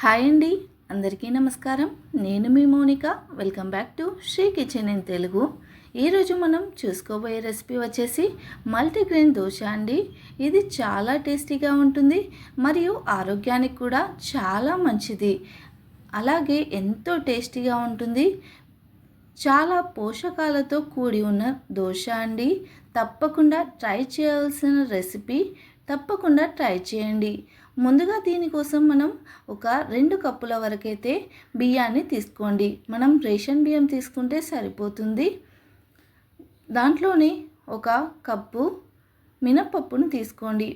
Hi అండి అందరికీ నమస్కారం. నేను మీ Monika. Welcome back to Shri kitchen in Telugu ఈరోజు మనం చూసుకోబోయే రెసిపీ వచ్చేసి మల్టీగ్రెయిన్ దోశ అండి. ఇది చాలా టేస్టీగా ఉంటుంది మరియు ఆరోగ్యానికి కూడా చాలా మంచిది. అలాగే ఎంతో టేస్టీగా ఉంటుంది. చాలా పోషకాలతో కూడి ఉన్న దోశ అండి. తప్పకుండా ట్రై చేయాల్సిన రెసిపీ తప్పకుండా ట్రై చేయండి. ముందుగా దీనికోసం మనం ఒక రెండు కప్పుల వరకైతే బియ్యాన్ని తీసుకోండి. మనం రేషన్ బియ్యం తీసుకుంటే సరిపోతుంది. దాంట్లోని ఒక కప్పు మినపప్పును తీసుకోండి.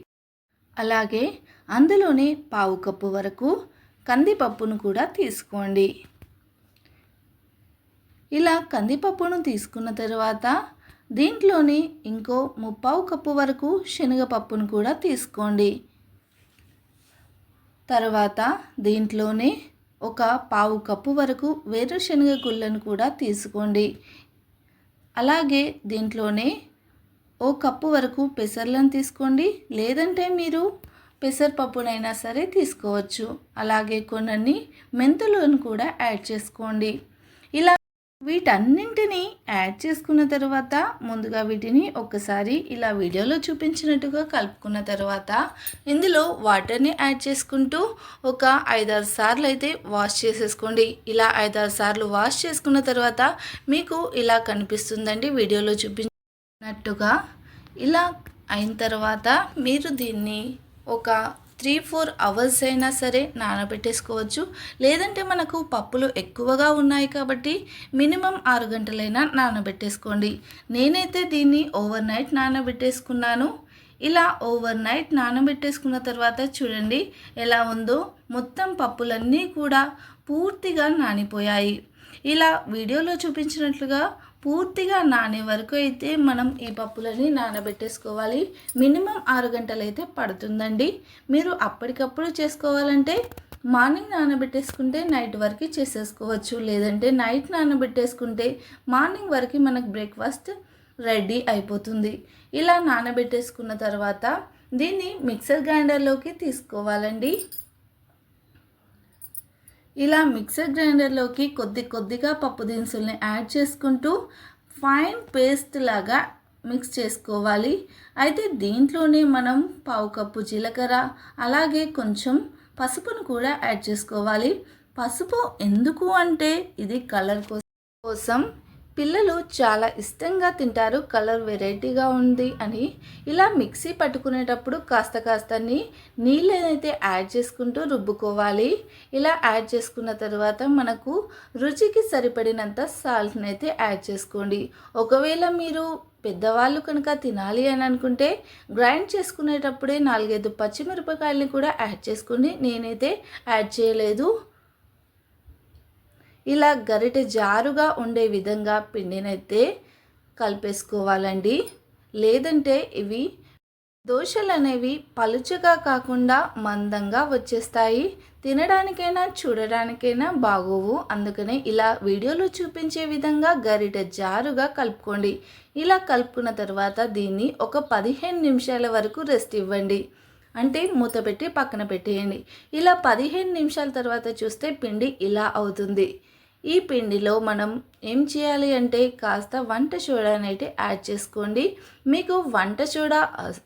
అలాగే అందులోనే పావు కప్పు వరకు కందిపప్పును కూడా తీసుకోండి. ఇలా కందిపప్పును తీసుకున్న తర్వాత దీంట్లోని ఇంకో ముప్పావు కప్పు వరకు శనగపప్పును కూడా తీసుకోండి. తర్వాత దీంట్లోనే ఒక పావు కప్పు వరకు వేరుశనగ గుళ్ళను కూడా తీసుకోండి. అలాగే దీంట్లోనే ఓ కప్పు వరకు పెసర్లను తీసుకోండి. లేదంటే మీరు పెసరపప్పునైనా సరే తీసుకోవచ్చు. అలాగే కొన్ని మెంతులను కూడా యాడ్ చేసుకోండి. ఇలా వీటన్నింటినీ యాడ్ చేసుకున్న తర్వాత ముందుగా వీటిని ఒక్కసారి ఇలా వీడియోలో చూపించినట్టుగా కలుపుకున్న తర్వాత ఇందులో వాటర్ని యాడ్ చేసుకుంటూ ఒక ఐదారు సార్లు అయితే వాష్ చేసేసుకోండి. ఇలా ఐదారు సార్లు వాష్ చేసుకున్న తర్వాత మీకు ఇలా కనిపిస్తుందండి వీడియోలో చూపించినట్టుగా. ఇలా అయిన తర్వాత మీరు దీన్ని ఒక త్రీ ఫోర్ అవర్స్ అయినా సరే నానబెట్టేసుకోవచ్చు. లేదంటే మనకు పప్పులు ఎక్కువగా ఉన్నాయి కాబట్టి మినిమం ఆరు గంటలైనా నానబెట్టేసుకోండి. నేనైతే దీన్ని ఓవర్ నైట్ నానబెట్టేసుకున్నాను. ఇలా ఓవర్ నైట్ నానబెట్టేసుకున్న తర్వాత చూడండి ఎలా ఉందో. మొత్తం పప్పులన్నీ కూడా పూర్తిగా నానిపోయాయి. ఇలా వీడియోలో చూపించినట్లుగా పూర్తిగా నానే వరకు అయితే మనం ఈ పప్పులని నానబెట్టేసుకోవాలి? మినిమం ఆరు గంటలు అయితే పడుతుందండి. మీరు అప్పటికప్పుడు చేసుకోవాలంటే మార్నింగ్ నానబెట్టేసుకుంటే నైట్ వరకు చేసేసుకోవచ్చు. లేదంటే నైట్ నానబెట్టేసుకుంటే మార్నింగ్ వరకు మనకు బ్రేక్ఫాస్ట్ రెడీ అయిపోతుంది. ఇలా నానబెట్టేసుకున్న తర్వాత దీన్ని మిక్సర్ గ్రైండర్లోకి తీసుకోవాలండి. ఇలా మిక్సర్ గ్రైండర్లోకి కొద్ది కొద్దిగా పప్పు దినుసుల్ని యాడ్ చేసుకుంటూ ఫైన్ పేస్ట్ లాగా మిక్స్ చేసుకోవాలి. అయితే దీంట్లోనే మనం పావు కప్పు జీలకర్ర అలాగే కొంచెం పసుపును కూడా యాడ్ చేసుకోవాలి. పసుపు ఎందుకు అంటే ఇది కలర్ కోసం పిల్లలు చాలా ఇష్టంగా తింటారు కలర్ వెరైటీగా ఉంది అని. ఇలా మిక్సీ పట్టుకునేటప్పుడు కాస్త కాస్తని నీళ్ళనైతే యాడ్ చేసుకుంటూ రుబ్బుకోవాలి. ఇలా యాడ్ చేసుకున్న తర్వాత మనకు రుచికి సరిపడినంత సాల్ట్ని అయితే యాడ్ చేసుకోండి. ఒకవేళ మీరు పెద్దవాళ్ళు కనుక తినాలి అని అనుకుంటే గ్రైండ్ చేసుకునేటప్పుడే నాలుగైదు పచ్చిమిరపకాయలని కూడా యాడ్ చేసుకుని నేనైతే యాడ్ చేయలేదు. ఇలా గరిటె జారుగా ఉండే విధంగా పిండినైతే కలిపేసుకోవాలండి. లేదంటే ఇవి దోశలు అనేవి పలుచగా కాకుండా మందంగా వచ్చేస్తాయి. తినడానికైనా చూడడానికైనా బాగోవు. అందుకనే ఇలా వీడియోలో చూపించే విధంగా గరిట జారుగా కలుపుకోండి. ఇలా కలుపుకున్న తర్వాత దీన్ని ఒక పదిహేను నిమిషాల వరకు రెస్ట్ ఇవ్వండి. అంటే మూత పెట్టి పక్కన పెట్టేయండి. ఇలా పదిహేను నిమిషాల తర్వాత చూస్తే పిండి ఇలా అవుతుంది. ఈ పిండిలో మనం ఏం చేయాలి అంటే కాస్త వంట సోడాని అనేది యాడ్ చేసుకోండి. మీకు వంట సోడా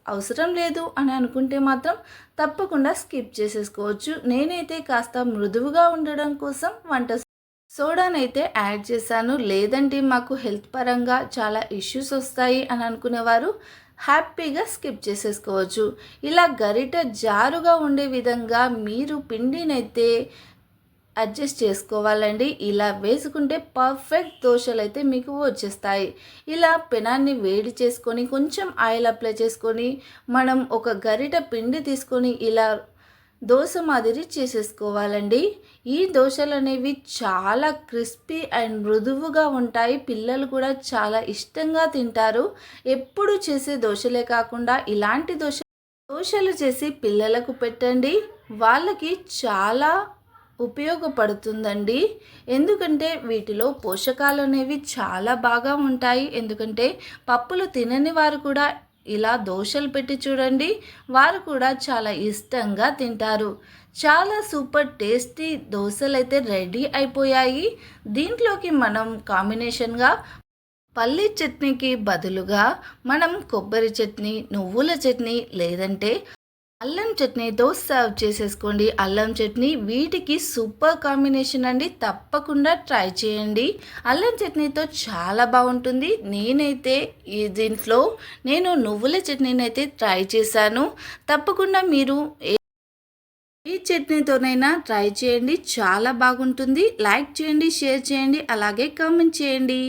అవసరం లేదు అని అనుకుంటే మాత్రం తప్పకుండా స్కిప్ చేసేసుకోవచ్చు. నేనైతే కాస్త మృదువుగా ఉండడం కోసం వంట సోడానైతే యాడ్ చేశాను. లేదంటే మాకు హెల్త్ పరంగా చాలా ఇష్యూస్ వస్తాయి అని అనుకునేవారు హ్యాపీగా స్కిప్ చేసేసుకోవచ్చు. ఇలా గరిట జారుగా ఉండే విధంగా మీరు పిండినైతే అడ్జస్ట్ చేసుకోవాలండి. ఇలా వేసుకుంటే పర్ఫెక్ట్ దోశలు అయితే మీకు వచ్చేస్తాయి. ఇలా పెనాన్ని వేడి చేసుకొని కొంచెం ఆయిల్ అప్లై చేసుకొని మనం ఒక గరిట పిండి తీసుకొని ఇలా దోశ మాదిరి చేసేసుకోవాలండి. ఈ దోశలు అనేవి చాలా క్రిస్పీ అండ్ మృదువుగా ఉంటాయి. పిల్లలు కూడా చాలా ఇష్టంగా తింటారు. ఎప్పుడు చేసే దోశలే కాకుండా ఇలాంటి దోశ దోశలు చేసి పిల్లలకు పెట్టండి. వాళ్ళకి చాలా ఉపయోగపడుతుందండి. ఎందుకంటే వీటిలో పోషకాలు అనేవి చాలా బాగా ఉంటాయి. ఎందుకంటే పప్పులు తినని వారు కూడా ఇలా దోశలు పెట్టి చూడండి వారు కూడా చాలా ఇష్టంగా తింటారు. చాలా సూపర్ టేస్టీ దోశలు అయితే రెడీ అయిపోయాయి. దీంట్లోకి మనం కాంబినేషన్గా పల్లీ చట్నీకి బదులుగా మనం కొబ్బరి చట్నీ నువ్వుల చట్నీ లేదంటే అల్లం చట్నీతో సర్వ్ చేసేసుకోండి. అల్లం చట్నీ వీటికి సూపర్ కాంబినేషన్ అండి. తప్పకుండా ట్రై చేయండి. అల్లం చట్నీతో చాలా బాగుంటుంది. నేనైతే ఈ దీంట్లో నేను నువ్వుల చట్నీని అయితే ట్రై చేశాను. తప్పకుండా మీరు ఈ చట్నీతోనైనా ట్రై చేయండి. చాలా బాగుంటుంది. లైక్ చేయండి షేర్ చేయండి అలాగే కామెంట్ చేయండి.